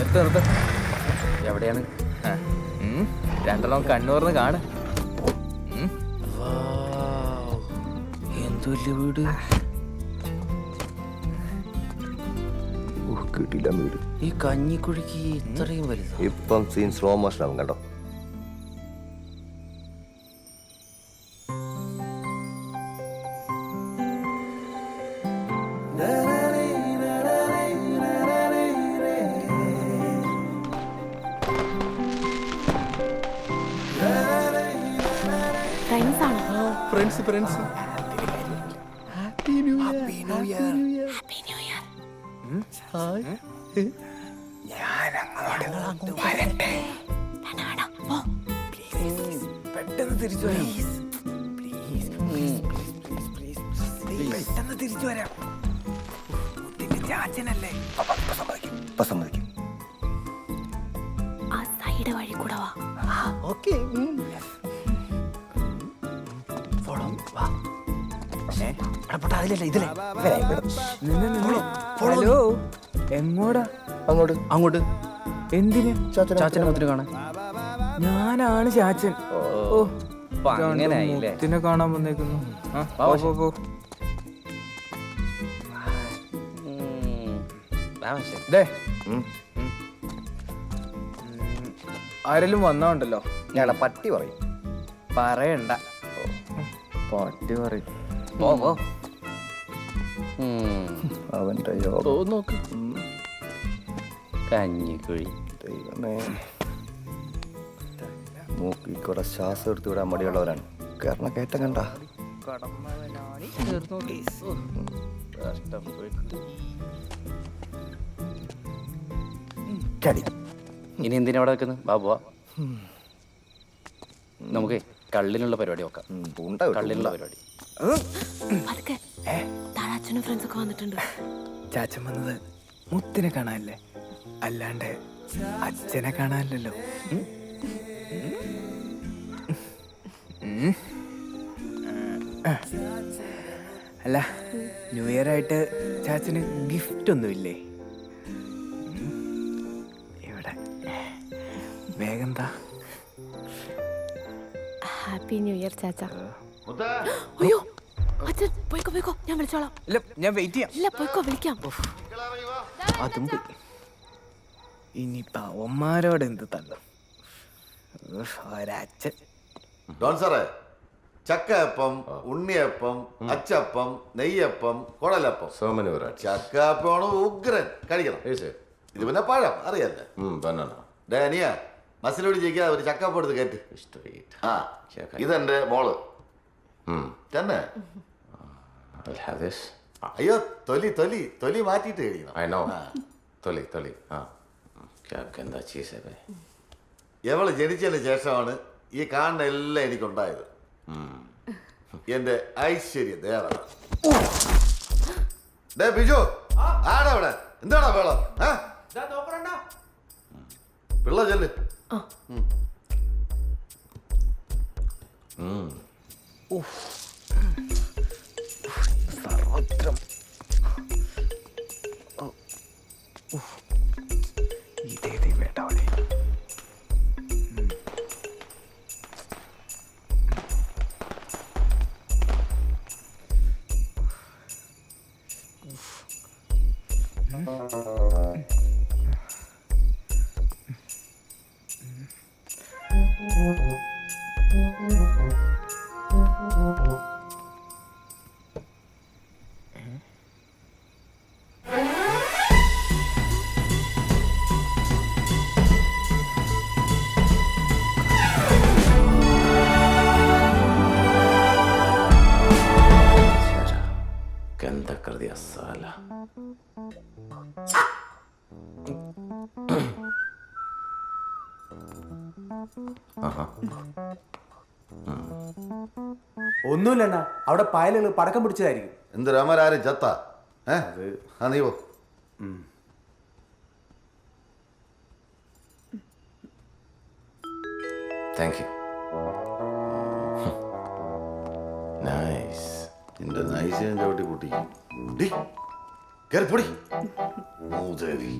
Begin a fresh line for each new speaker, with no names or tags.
നിർത്ത് നിർത്ത്. എവിടെയാണ്? രണ്ടെണ്ണം കണ്ണൂർന്ന് കാണ്. ഉം. എന്ത് വലിയ വീട്?
കിട്ടില്ല വീട്.
ഈ കഞ്ഞിക്കുഴിക്ക് ഇത്രയും വലുത്?
ഇപ്പം സീൻ സ്ലോ മോഷൻ ആവും കണ്ടോ?
ഫ്രണ്ട്സ് ആണോ
friends friends
happy new year വരട്ടെ വേണ്ട. പോ.
പെട്ടെന്ന് തിരിച്ചു വരാം പെട്ടെന്ന് തിരിച്ചു വരാം ചാച്ചനല്ലേ
ഇപ്പൊ സമ്മതിക്കും
ആ സൈഡ് വഴി കൂടെ വാ.
ഓക്കെ അതിലല്ല ഇതിലെ ഹലോ? എങ്ങോടാ?
അങ്ങോട്ട്.
അങ്ങോട്ട്. എന്തിന്?
ചാച്ചനെ
മുത്തിന് കാണാൻ. ഞാനാണ് ചാച്ചൻ. ഓ? മുത്തിനെ കാണാൻ വന്നേക്കുന്നു. ആരെങ്കിലും വന്നോണ്ടല്ലോ?
ഞങ്ങളെ പട്ടി പറയും.
പറയണ്ട. പട്ടി പറയും.
ഓ ഓ
അവന്റെ
നോക്ക്.
കഞ്ഞിക്കുഴി
ദൈവമേ. മൂക്കി കുറെ ശ്വാസം എടുത്ത് വിടാൻ മടിയുള്ളവരാണ്. കാരണം കയറ്റം കണ്ട.
ഇനി എന്തിനാ അവിടെ നിൽക്കുന്നത് ബാബുവാ നമുക്ക് കള്ളിനുള്ള പരിപാടി നോക്കാം. കള്ളിനുള്ള പരിപാടി.
അച്ഛനും ഫ്രണ്ട്സ് ഒക്കെ വന്നിട്ടുണ്ട്.
ചാച്ചൻ വന്നത് മുത്തിനെ കാണാനല്ലേ? അല്ലാണ്ട് അച്ഛനെ കാണാനല്ലോ. അല്ല ന്യൂ ഇയർ ആയിട്ട് ചാച്ചന് ഗിഫ്റ്റ് ഒന്നുമില്ലേ. ഇവിടെ വേഗം
ഹാപ്പി ന്യൂ ഇയർ ചാച്ച. അയ്യോ അച്ഛൻ പോയിക്കോ പോയിക്കോ. ഞാൻ വിളിച്ചോളാം.
ഇല്ല ഞാൻ വെയിറ്റ് ചെയ്യാം.
ഇല്ല പോയിക്കോ വിളിക്കാം.
അതും പോയി ഇനിയിപ്പോ അവന്മാരോട് എന്ത് തള്ളും? ഒരച്ഛൻ.
ഡോൺ സാറേ ചക്കയപ്പം ഉണ്ണിയപ്പം അച്ചപ്പം നെയ്യപ്പം
കുടലപ്പം many varieties.
ചക്കയപ്പമാണ് ഉഗ്രൻ. കഴിക്കണം. ഇത് പിന്നെ പഴം അറിയാല്ലേ?
banana.
ഡാനിയ മസിലോടി ജയിക്കാതെ ഒരു ചക്കപ്പം എടുത്ത് കയറ്റ്.
ഇഷ്ടം
ആ ഇതെന്റെ
മോൾ.
തന്നെ?
I'll have this.
അയ്യോ തൊലി തൊലി തൊലി മാറ്റിയിട്ട് കഴിയണം
I know. തൊലി തൊലി. ആ. ക്യാബ് എന്താ ചീസ്
എവൾ ജനിച്ചതിന് ശേഷമാണ് ഈ കാണുന്ന എല്ലാം എനിക്കുണ്ടായത്. Hmm. എന്റെ ഐശ്വര്യ ദേവത. ഡേ ബിജു. ആടാ ഇവിടെ? എന്താടാ വേളം ഏ? പിള്ള ചെല്ല്.
ഉഫ്. Mm-hmm.
ഒന്നുമില്ലണ്ണ അവിടെ പായലുകൾ പടക്കം പിടിച്ചതായിരിക്കും.
എന്ത് രാമരാരും ചത്ത? ഏ? ആ നീ പോ.
Thank നൈസ് എന്റെ
നിന്റെ നൈസിനെ ചവിട്ടി പൊട്ടി ഡി കയറി പൊടി മൂതേവി